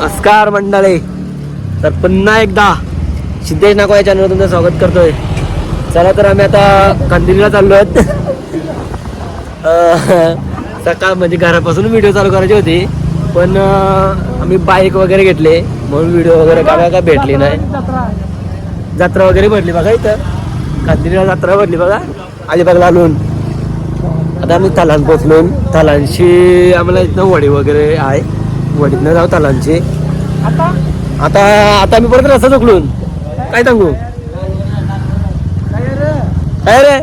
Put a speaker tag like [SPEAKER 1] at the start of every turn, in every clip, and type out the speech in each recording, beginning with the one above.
[SPEAKER 1] नमस्कार मंडळे. तर पुन्हा एकदा सिद्धेश नाको या चॅनलवर तुमचं स्वागत करतोय. चला तर आम्ही आता कंदिलीला चाललो आहेत. सकाळ म्हणजे घरापासून व्हिडिओ चालू करायची होती. पण आम्ही बाईक वगैरे घेतले. म्हणून व्हिडिओ वगैरे काय का भेटली नाही. जत्रा वगैरे भरली बघा इथं. कंदिरीला जत्रा भरली बघा. अलिबागला आलून आता आम्ही थालान पोचलो थालांशी आम्हाला इथनं वडी वगैरे आहे. वडीतनं जाऊ तलांची. आता? आता मी परत रस्ता चुकलून काय सांगू? काय रे?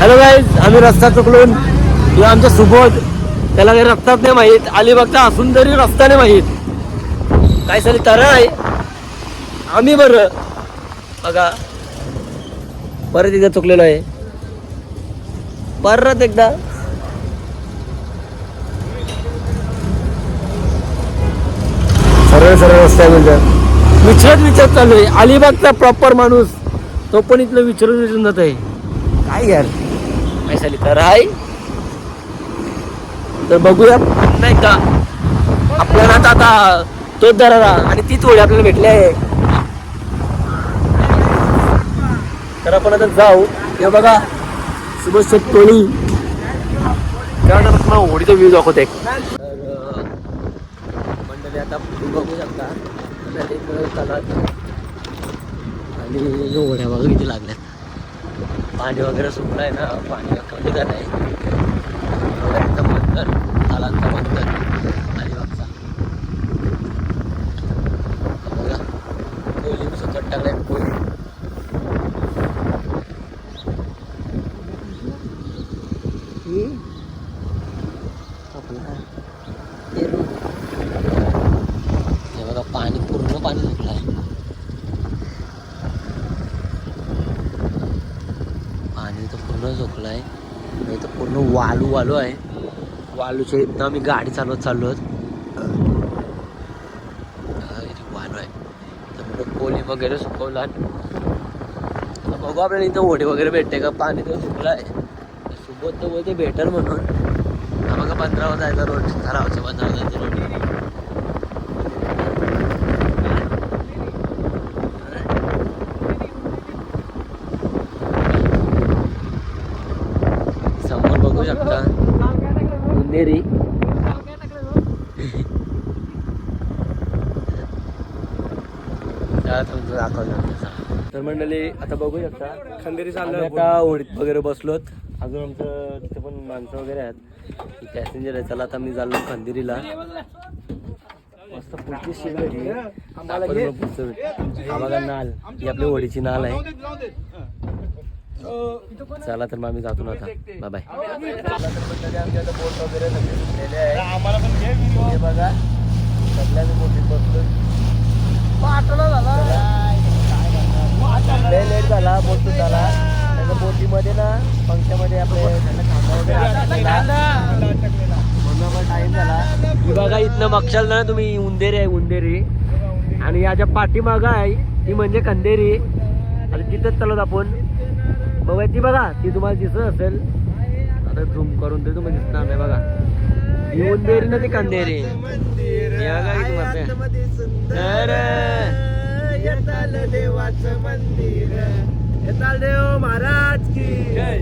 [SPEAKER 1] हॅलो गाईज आम्ही रस्ता चुकलून किंवा आमच्या सुबोध. त्याला काही रस्ताच नाही माहीत. अलिबागचा असून तरी रस्ता नाही माहीत. काय झालं तर आहे? आम्ही बरं. बघा. परत एकदा चुकलेलो आहे. परत एकदा. सरळ सरळ रस्ता म्हणजे विचारत विचारत चालू आहे. अलिबागचा प्रॉपर माणूस तो पण इथलं विचारून विचारून जात आहे. काय यार? काय झाली तर आहे. तर बघूया. पुन्हा एकदा आपल्याला आता आता तोच दरारा आणि तीच ओळी आपल्याला भेटली आहे. तर आपण आता जाऊ. हे बघा. सुभाष शेठ टोळी त्यानंतर होडीचा व्ह्यू दाखवते. आता बघू शकता. आणि होड्या बघा किती लागल्यात. पाणी वगैरे सुकलं आहे ना पाणी कमी झालं आहे. होड्यांचा बंदर तालांचा बंदर अलिबागचा बघा सकट टाकलाय आपला पेरू हे बघा पाणी पूर्ण पाणी सुकलं आहे पाणी तर पूर्ण आहे नाही तर पूर्ण वालू वालू आहे. वालूच्या इथं आम्ही गाडी चालवत चाललो आहोत. वालू आहे. तर पुढं कोली वगैरे सुकवला बघू आपल्याला इथं ओढे वगैरे भेटते का? पाणी तर सुकलं आहे सोबत तर बोलते भेटल म्हणून. बघा पंधरावा जायचा रोड ठरावच्या पंधरावा जायचा रोड बघू शकता दाखवलं. तर मंडळी आता बघू शकता
[SPEAKER 2] खंदेरी चाललं
[SPEAKER 1] आता होडीत वगैरे बसलोत. अजून आमचं तिथे पण माणसं वगैरे आहेत. पॅसेंजर आहे. चला आता मी चाललो खंदिरीला. मस्त पुढची भेटली. हा बघा नाल. ही आपली होडीची नाल आहे. चला तर मग आम्ही जातो ना आता. बाय बाय बोट वगैरे आहे हे बघा. सगळ्या मी बोटीत बसलो लय लेट झाला बोट झाला. त्याच्या बोटीमध्ये ना पंख्यामध्ये आपले त्यांना खांदा. वगैरे अटकलेला. म्हणून टाइम झाला बघा इथनं बघशाल ना तुम्ही उंदेरी आहे उंदेरी. आणि याच्या पाठीमागं आहे ती म्हणजे कंदेरी आणि तिथंच चालत आपण. बघा ती बघा ती तुम्हाला दिसत असेल. आता झूम करून तरी तुम्हाला दिसणार नाही बघा. ही उंदेरी ना ती कंदेरी. अरे.
[SPEAKER 2] देवाचं मंदिर. येताल देव महाराज की. जय.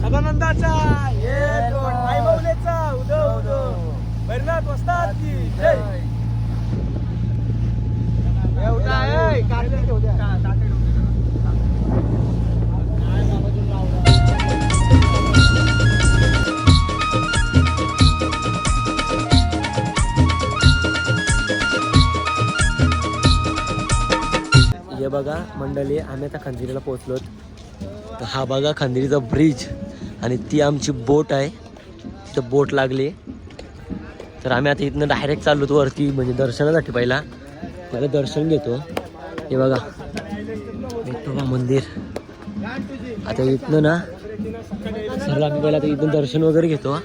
[SPEAKER 2] सदानंदाचा उदो उदो भैरनाथ वस्ताद की. जय.
[SPEAKER 1] बघा मंडळी आम्ही आता खंजिरीला पोहोचलो तर हा बघा खंदिरीचा ब्रिज आणि ती आमची बोट आहे. तिथं बोट लागली. तर आम्ही आता इथनं डायरेक्ट चाललो होतो वरती म्हणजे दर्शनासाठी पहिला. पहिला दर्शन घेतो. हे बघा. विठोबा मंदिर. आता इथनं ना सर आम्ही पहिला आता इथून दर्शन वगैरे घेतो.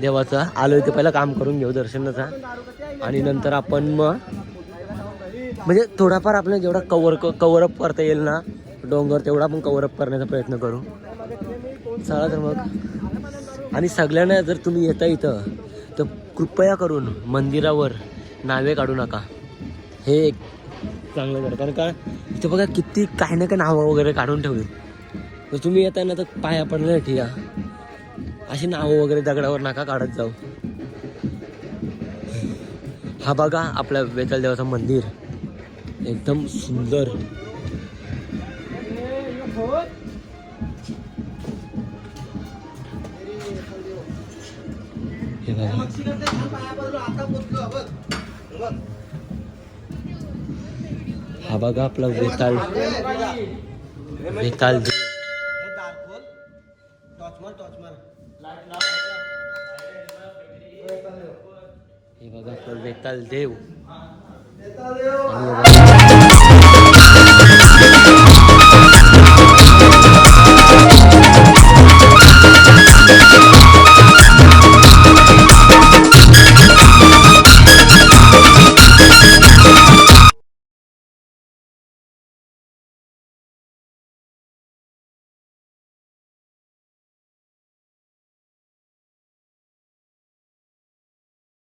[SPEAKER 1] देवाचं. आलो इथे पहिला काम करून घेऊ दर्शनाचा. आणि नंतर आपण मग म्हणजे थोडाफार आपल्याला जेवढा कवर कवर अप करता येईल ना डोंगर तेवढा आपण कवर अप करण्याचा प्रयत्न करू. चला तर मग. आणि सगळ्यांना जर तुम्ही येता इथं तर कृपया करून मंदिरावर नावे काढू नका. हे एक चांगलं झालं कारण का इथं बघा किती काही ना काही नावं वगैरे काढून ठेवली. तर तुम्ही येताना तर पाया पडलं ठीक आहे. अशी नावं वगैरे दगडावर नका काढत जाऊ. हा बघा आपल्या वेताळ देवाचं मंदिर. एकदम सुंदर. हे बघा. हा बघा आपला वेताळ. वेताळ देव. हे बघा आपला वेताल देव. Detalhou!